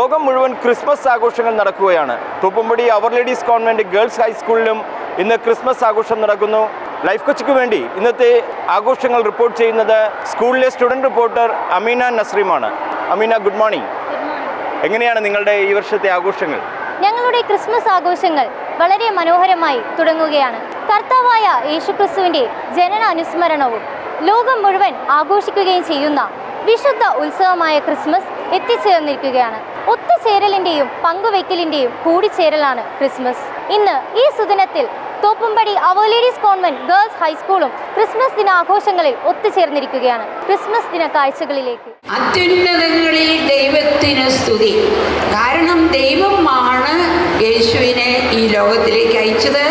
ലോകം മുഴുവൻ ക്രിസ്മസ് ആഘോഷങ്ങൾ നടക്കുകയാണ്. തൂപ്പുംപടി അവർ ലേഡീസ് കോൺവെന്റ് ഗേൾസ് ഹൈസ്കൂളിലും ഇന്ന് ക്രിസ്മസ് ആഘോഷം നടക്കുന്നു. ലൈഫ് കൊച്ചിക്ക് വേണ്ടി ഇന്നത്തെ ആഘോഷങ്ങൾ റിപ്പോർട്ട് ചെയ്യുന്നത് സ്കൂളിലെ സ്റ്റുഡന്റ് റിപ്പോർട്ടർ അമീന നസ്രീമാണ്. അമീന ഗുഡ് മോർണിംഗ് എങ്ങനെയാണ് നിങ്ങളുടെ ഈ വർഷത്തെ ആഘോഷങ്ങൾ? ഞങ്ങളുടെ ക്രിസ്മസ് ആഘോഷങ്ങൾ വളരെ മനോഹരമായി തുടങ്ങുകയാണ്. കർത്താവായ യേശുക്രിസ്തുവിന്റെ ജനന അനുസ്മരണവും ലോകം മുഴുവൻ ആഘോഷിക്കുകയും ചെയ്യുന്ന വിശുദ്ധ ഉത്സവമായ ക്രിസ്മസ് എത്തിച്ചേർന്നിരിക്കുകയാണ്. ചേരലിന്റെയും പങ്കുവെക്കലിന്റെയും കൂടിച്ചേരലാണ് ക്രിസ്മസ്. ഇന്ന് ഈ സുദിനത്തിൽ Thoppumpady our lady's convent girls ഹൈസ്കൂളും Christmas ദിനാഘോഷങ്ങളിൽ ഒത്തുചേർന്നിരിക്കുകയാണ്. ക്രിസ്മസ് ദിന കാഴ്ചകളിലേക്ക് അത്യുന്നതങ്ങളിൽ ദൈവത്തിന് സ്തുതി. കാരണം ദൈവമാണ് യേശുവിനെ ഈ ലോകത്തിലേക്ക് അയച്ചത്.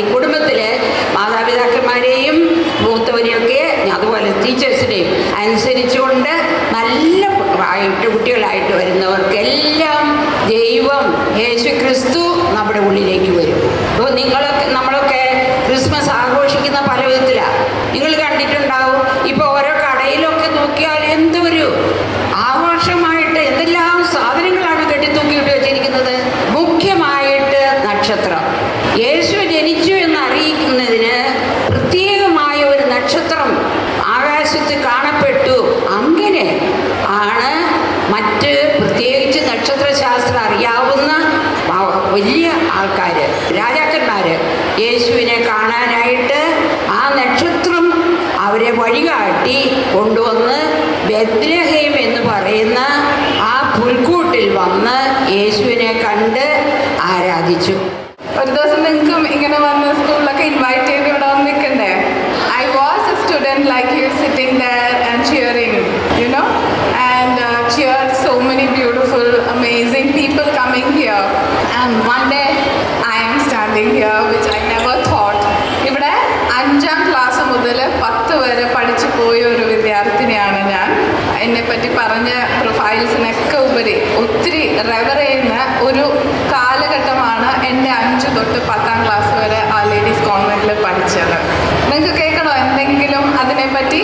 ఇప్పుడు വലിയ ആൾക്കാർ രാജാക്കന്മാർ യേശുവിനെ കാണാനായിട്ട് ആ നക്ഷത്രം അവരെ വഴികാട്ടി കൊണ്ടുവന്ന് ബദ്രഹീം എന്ന് പറയുന്ന ആ പുൽക്കൂട്ടിൽ വന്ന് യേശുവിനെ കണ്ട് ആരാധിച്ചു. ഒരു ദിവസം നിങ്ങൾക്കും ഇങ്ങനെ കാര്യത്തിനെയാണ് ഞാൻ. എന്നെപ്പറ്റി പറഞ്ഞ പ്രൊഫൈൽസിനൊക്കെ ഉപരി ഒത്തിരി റെവർ ചെയ്യുന്ന ഒരു കാലഘട്ടമാണ് എന്റെ അഞ്ച് തൊട്ട് പത്താം ക്ലാസ് വരെ ആ ലേഡീസ് കോൺവെന്റിൽ പഠിച്ചത്. നിങ്ങൾക്ക് കേൾക്കണോ എന്തെങ്കിലും അതിനെപ്പറ്റി?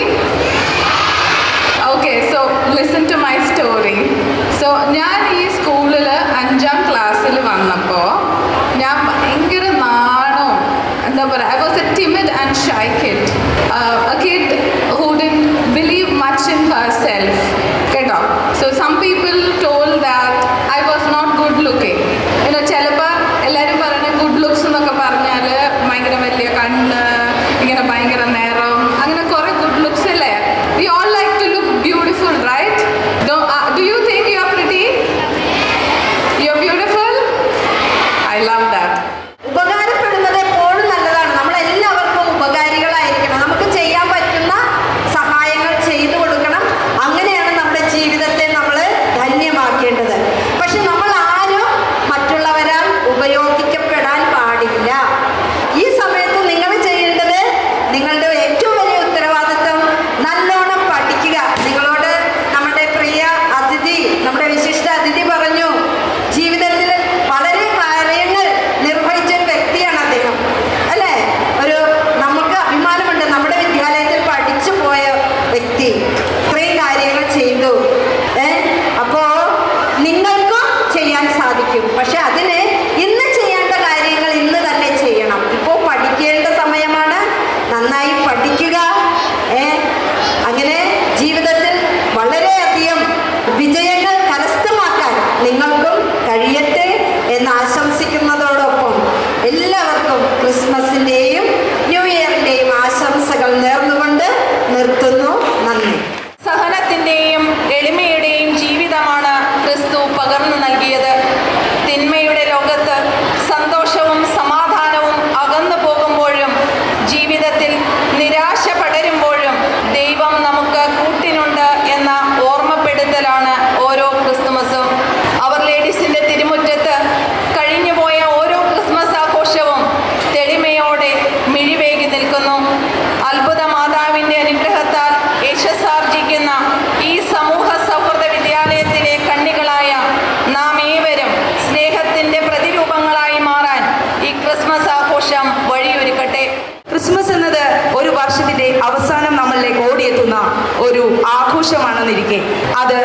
ആഘോഷമാണെന്നിരിക്കെ അത്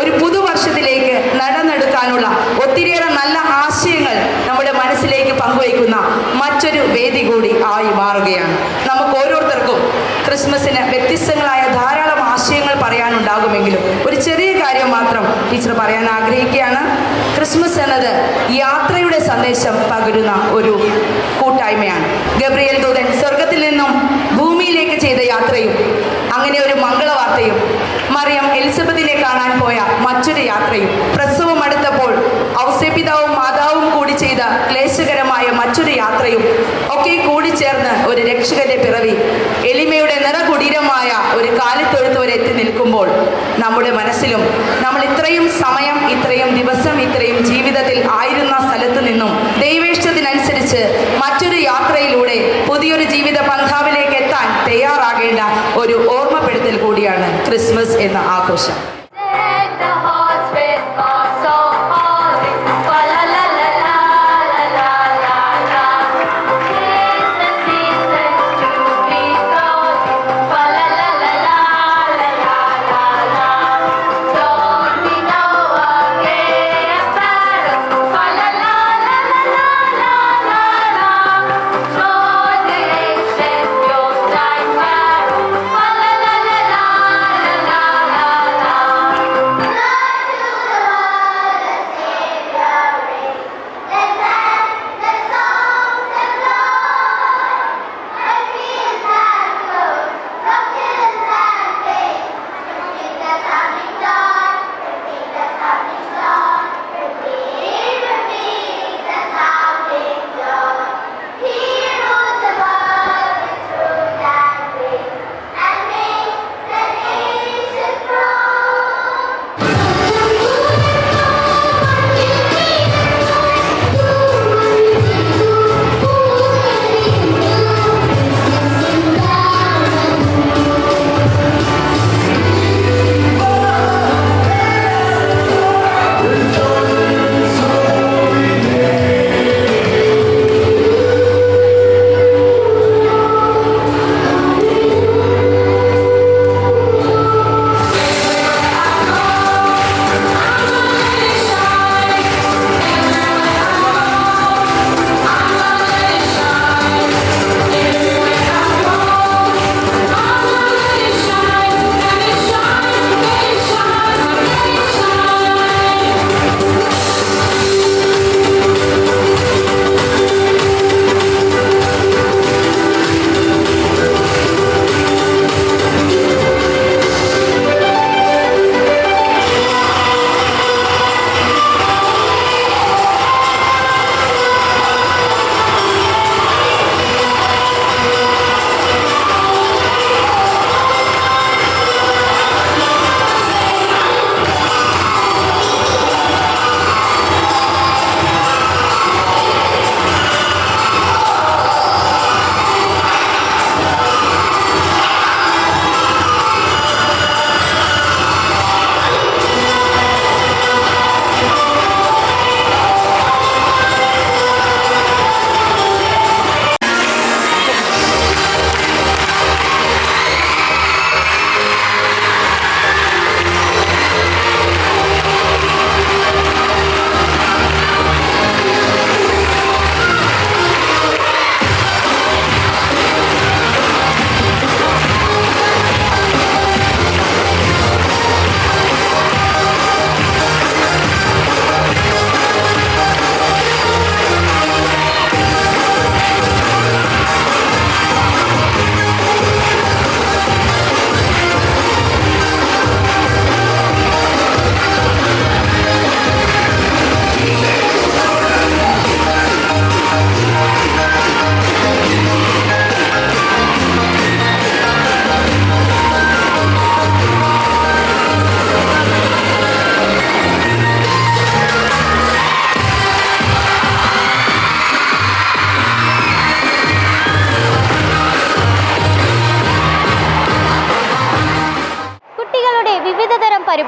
ഒരു പുതുവർഷത്തിലേക്ക് നടന്നെടുക്കാനുള്ള ഒത്തിരിയേറെ നല്ല ആശയങ്ങൾ നമ്മുടെ മനസ്സിലേക്ക് പങ്കുവയ്ക്കുന്ന മറ്റൊരു വേദി കൂടി ആയി മാറുകയാണ്. നമുക്ക് ഓരോരുത്തർക്കും ക്രിസ്മസിന് വ്യത്യസ്തങ്ങളായ ധാരാളം ആശയങ്ങൾ പറയാനുണ്ടാകുമെങ്കിലും ഒരു ചെറിയ കാര്യം മാത്രം ടീച്ചർ പറയാൻ ആഗ്രഹിക്കുകയാണ്. ക്രിസ്മസ് എന്നത് യാത്രയുടെ സന്ദേശം പകരുന്ന ഒരു കൂട്ടായ്മയാണ്. ഗബ്രിയേൽ ദൂതൻ സ്വർഗത്തിൽ നിന്നും ഭൂമിയിലേക്ക് ചെയ്ത യാത്രയും അങ്ങനെ ഒരു മംഗളവാർത്തയും എലിസബത്തിനെ കാണാൻ പോയ മറ്റൊരു യാത്രയും. പ്രസവം അടുത്തപ്പോൾ ഔസേപിതാവും മാതാവും കൂടി ചെയ്ത ക്ലേശകരമായ മറ്റൊരു യാത്രയും ഒക്കെ കൂടി ചേർന്ന് ഒരു രക്ഷകന്റെ പിറവി. എളിമയുടെ നിറകുടീരമായ ഒരു കാലിത്തൊഴുത്ത് വരെ എത്തി നിൽക്കുമ്പോൾ നമ്മുടെ മനസ്സിലും നമ്മൾ ഇത്രയും സമയം ഇത്രയും ദിവസം ഇത്രയും ജീവിതത്തിൽ ആയിരുന്ന സ്ഥലത്ത് നിന്നും ദൈവേഷ്ടത്തിനനുസരിച്ച് മറ്റൊരു യാത്രയിലൂടെ പുതിയൊരു ജീവിത പന്ഥാവിലേക്ക് എത്താൻ തയ്യാറാകേണ്ട ഒരു കൂടിയാണ് ക്രിസ്മസ് എന്ന ആഘോഷം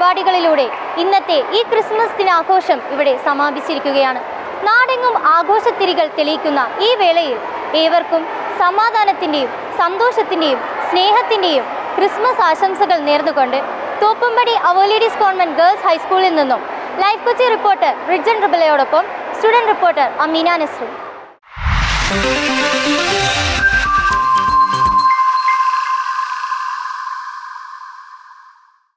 പരിപാടികളിലൂടെ ഇന്നത്തെ ഈ ക്രിസ്മസ് ദിനാഘോഷം ഇവിടെ സമാപിച്ചിരിക്കുകയാണ്. നാടെങ്ങും ആഘോഷത്തിരികൾ തെളിയിക്കുന്ന ഈ വേളയിൽ ഏവർക്കും സമാധാനത്തിന്റെയും സന്തോഷത്തിന്റെയും സ്നേഹത്തിന്റെയും ക്രിസ്മസ് ആശംസകൾ നേർന്നുകൊണ്ട് തോപ്പുംപടി അവോലേഡീസ് കോൺവെന്റ് ഗേൾസ് ഹൈസ്കൂളിൽ നിന്നും ലൈഫ് കൊച്ചി റിപ്പോർട്ടർ റിജൻ റിബലയോടൊപ്പം സ്റ്റുഡന്റ് റിപ്പോർട്ടർ അമീന നസ്രു.